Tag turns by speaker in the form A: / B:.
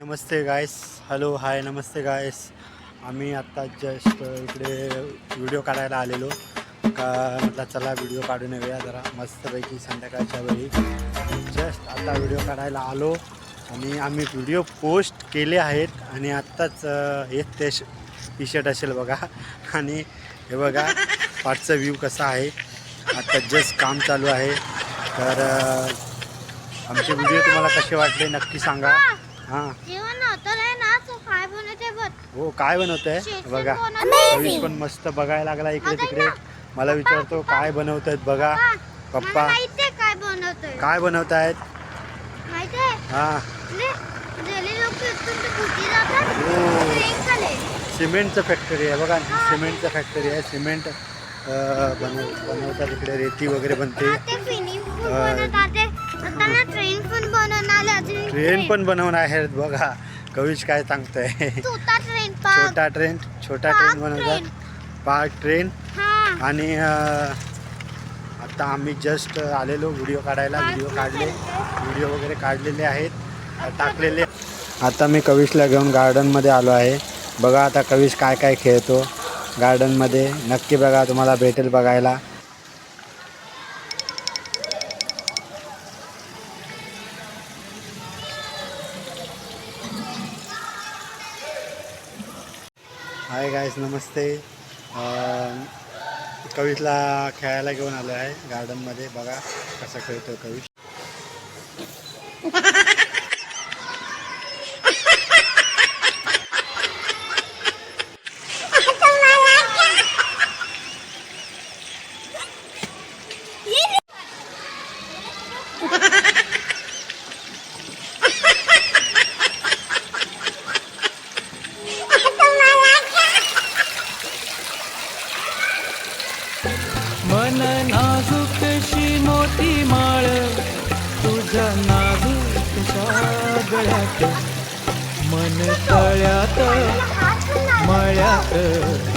A: नमस्ते guys hello hi नमस्ते guys आम्ही आत्ता जस्ट इकडे व्हिडिओ काढायला आलेलो. का म्हटलं चला व्हिडिओ काढून येऊया जरा. मस्तपैकी संध्याकाळच्या वेळी. जस्ट आता व्हिडिओ काढायला आलो. आणि आम्ही व्हिडिओ पोस्ट केले आहेत. आणि आत्ताच हेच ते टी शर्ट असेल बघा. आणि हे बघा पाठचा व्ह्यू कसा आहे. आत्ता जस्ट काम चालू आहे. तर आमचे व्हिडिओ तुम्हाला कसे वाटले नक्की सांगा. हां.
B: जेवण होतं आहे ना तो काय बनवते बघ.
A: हो काय बनवत? आहे बघा.
B: बनवते.
A: कविश पण मस्त बघायला लागला इकडे तिकडे. मला विचारतो काय बनवत आहेत बघा
B: मला
A: पप्पा.
B: माहितीये काय बनवतोय.
A: काय बनवत आहेत
B: माहितीये?
A: हा.
B: गेले लोक इथून ते कुठे जातात?
A: हो.
B: ट्रेन खाले
A: सिमेंटचं फॅक्टरी आहे बघा. सिमेंटचं फॅक्टरी आहे. सिमेंट अं, बनव बनवतात इकडे. रेती वगैरे बनते.
B: ते फिनिंग पण
A: अं,
B: बनवतात ते. आता ना ट्रेन पण बनवणार आहे अजून
A: ट्रेन पण बनवणार आहेत बघा. कविश काय सांगतोय.
B: छोटा ट्रेन पार्क
A: छोटा ट्रेन छोटा
B: पार्क
A: ट्रेन बनवतात. पार्क ट्रेन आणि आता आम्ही जस्ट आलेलो व्हिडिओ काढायला. व्हिडिओ काढले. व्हिडिओ वगैरे काढलेले आहेत. टाकलेले. आता मी कविशला घेऊन गार्डनमध्ये आलो आहे. बघा आता कविश काय काय खेळतो गार्डनमध्ये नक्की बघा तुम्हाला भेटेल बघायला. हाय गायस नमस्ते. अं, खेळायला घेऊन आलो आहे गार्डनमध्ये बघा कसा खेळतो कविश
C: मन नाजूकशी मोती माळ तुझ्या नाजूकशा गळ्यात मन तळ्यात मळ्यात.